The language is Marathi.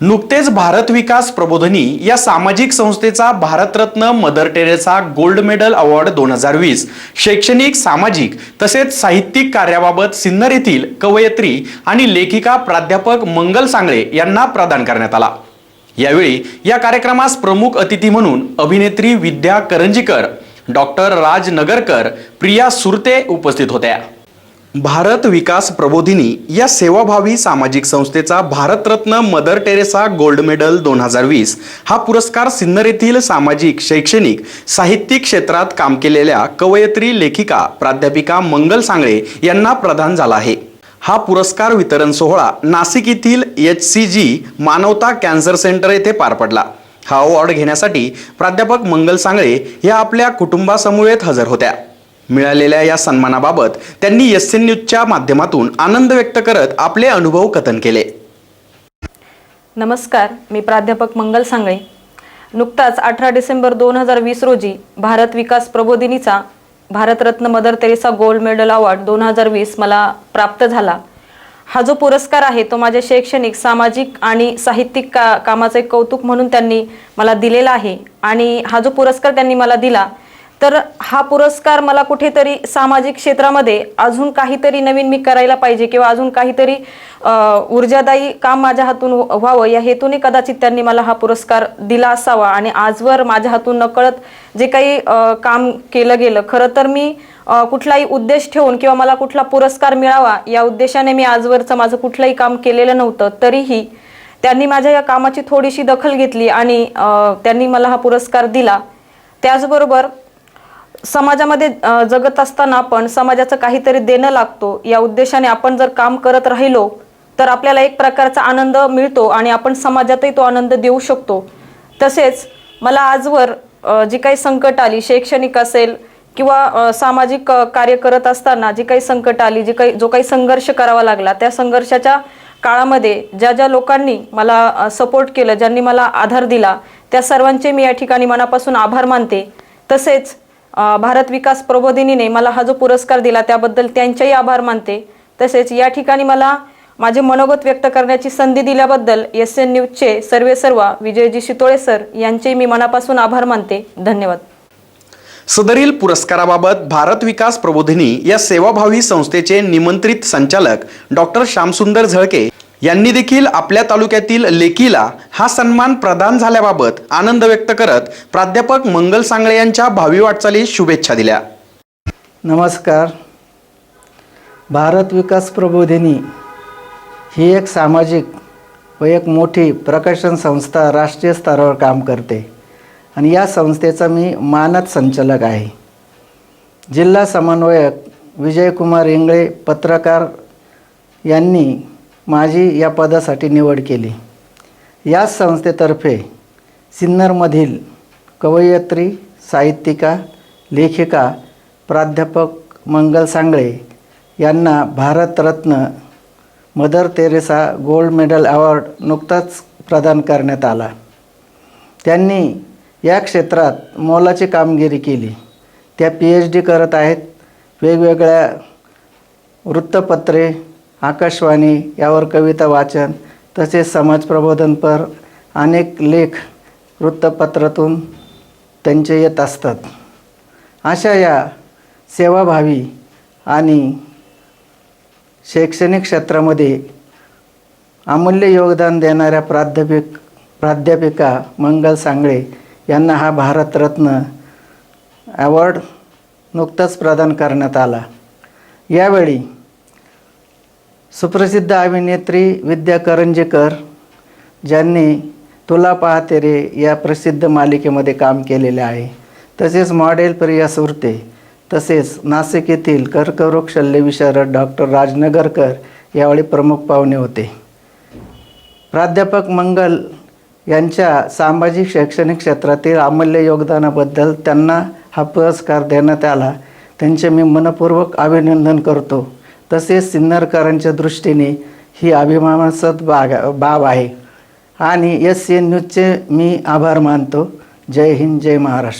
नुकतेच भारत विकास प्रबोधनी या सामाजिक संस्थेचा Bharatratna Mother Teresa gold medal award दोन हजार वीस. शैक्षणिक सामाजिक तसेच साहित्यिक कार्याबाबत सिन्नर येथील कवयित्री आणि लेखिका प्राध्यापक मंगल सांगळे यांना प्रदान करण्यात आला. यावेळी या कार्यक्रमास प्रमुख अतिथी म्हणून अभिनेत्री विद्या करंजीकर डॉक्टर राज नगरकर प्रिया सुरते उपस्थित होत्या. भारत विकास प्रबोधिनी या सेवाभावी सामाजिक संस्थेचा Bharatratna Mother Teresa gold medal दोन हजार वीस हा पुरस्कार सिन्नर येथील सामाजिक शैक्षणिक साहित्यिक क्षेत्रात काम केलेल्या कवयित्री लेखिका प्राध्यापिका मंगल सांगळे यांना प्रदान झाला आहे. हा पुरस्कार वितरण सोहळा नाशिक येथील एच सी जी मानवता कॅन्सर सेंटर येथे पार पडला. हा अवॉर्ड घेण्यासाठी प्राध्यापक मंगल सांगळे या आपल्या कुटुंबासमवेत हजर होत्या. मिळालेल्या या सन्मानाबाबत त्यांनी एस एन न्यूजच्या माध्यमातून आनंद व्यक्त करत आपले अनुभव कथन केले. नमस्कार मी प्राध्यापक मंगल सांगळे. नुकताच अठरा डिसेंबर दोन हजार वीस रोजी Bharat Vikas प्रबोधिनीचा Bharatratna Mother Teresa gold medal award दोन हजार वीस मला प्राप्त झाला. हा जो पुरस्कार आहे तो माझ्या शैक्षणिक सामाजिक आणि साहित्यिक का कामाचं एक कौतुक म्हणून त्यांनी मला दिलेला आहे आणि हा जो पुरस्कार त्यांनी मला दिला तर हा पुरस्कार मला कुठेतरी सामाजिक क्षेत्रामध्ये अजून काहीतरी नवीन मी करायला पाहिजे किंवा अजून काहीतरी ऊर्जादायी काम माझ्या हातून व्हावं या हेतूने कदाचित त्यांनी मला हा पुरस्कार दिला असावा. आणि आजवर माझ्या हातून नकळत जे काही काम केलं गेलं खरं तर मी कुठलाही उद्देश ठेवून किंवा मला कुठला पुरस्कार मिळावा या उद्देशाने मी आजवरचं माझं कुठलंही काम केलेलं नव्हतं तरीही त्यांनी माझ्या या कामाची थोडीशी दखल घेतली आणि त्यांनी मला हा पुरस्कार दिला. त्याचबरोबर समाजामध्ये जगत असताना आपण समाजाचं काहीतरी देणं लागतो. या उद्देशाने आपण जर काम करत राहिलो तर आपल्याला एक प्रकारचा आनंद मिळतो आणि आपण समाजातही तो आनंद देऊ शकतो. तसेच मला आजवर जी काही संकट आली शैक्षणिक असेल किंवा सामाजिक कार्य करत असताना जी काही संकट आली जी काही जो काही संघर्ष करावा लागला त्या संघर्षाच्या काळामध्ये ज्या ज्या लोकांनी मला सपोर्ट केलं ज्यांनी मला आधार दिला त्या सर्वांचे मी या ठिकाणी मनापासून आभार मानते. तसेच भारत विकास प्रबोधिनीने मला हा जो पुरस्कार दिला त्याबद्दल त्यांचेही आभार मानते. तसेच या ठिकाणी मला माझे मनोगत व्यक्त करण्याची संधी दिल्याबद्दल एस एन न्यूजचे सर्वे सर्वा विजयजी शितोळे सर यांचे मी मनापासून आभार मानते. धन्यवाद. सदरील पुरस्काराबाबत भारत विकास प्रबोधिनी या सेवाभावी संस्थेचे निमंत्रित संचालक डॉक्टर श्यामसुंदर झळके यांनी देखील आपल्या तालुक्यातील लेकीला हा सन्मान प्रदान झाल्याबाबत आनंद व्यक्त करत प्राध्यापक मंगल सांगळे यांच्या भावी वाटचालीस शुभेच्छा दिल्या. नमस्कार. भारत विकास प्रबोधिनी ही एक सामाजिक व एक मोठी प्रकाशन संस्था राष्ट्रीय स्तरावर काम करते आणि या संस्थेचा मी मानद संचालक आहे. जिल्हा समन्वयक विजयकुमार इंगळे पत्रकार यांनी माझी या पदासाठी निवड केली. याच संस्थेतर्फे सिन्नरमधील कवयित्री साहित्यिका लेखिका प्राध्यापक मंगल सांगळे यांना Bharatratna Mother Teresa gold medal award नुकताच प्रदान करण्यात आला. त्यांनी या क्षेत्रात मोलाची कामगिरी केली. त्या पी एच डी करत आहेत. वेगवेगळ्या वृत्तपत्रे आकाशवाणी यावर कविता वाचन तसेच समाज प्रबोधनपर अनेक लेख वृत्तपत्रातून त्यांचे येत असतात. अशा या सेवाभावी आणि शैक्षणिक क्षेत्रामध्ये अमूल्य योगदान देणाऱ्या प्राध्यापिक प्राध्यापिका मंगल सांगळे यांना हा भारतरत्न अवॉर्ड नुकताच प्रदान करण्यात आला. यावेळी सुप्रसिद्ध अभिनेत्री विद्या करंजेकर ज्यांनी तुला पाहते रे या प्रसिद्ध मालिकेमध्ये काम केलेले आहे. तसेच मॉडेल प्रिया सुरते तसेच नाशिक येथील कर्करोग शल्यविशारद डॉक्टर राजनगरकर यावेळी प्रमुख पाहुणे होते. प्राध्यापक मंगल यांच्या सामाजिक शैक्षणिक क्षेत्रातील अमूल्य योगदानाबद्दल त्यांना हा पुरस्कार देण्यात आला. त्यांचे मी मनपूर्वक अभिनंदन करतो. तसेच सिन्नरकरांच्या दृष्टीने ही अभिमानास्पद बाग बाब आहे. आणि एस सी एन न्यूजचे मी आभार मानतो. जय हिंद जय महाराष्ट्र.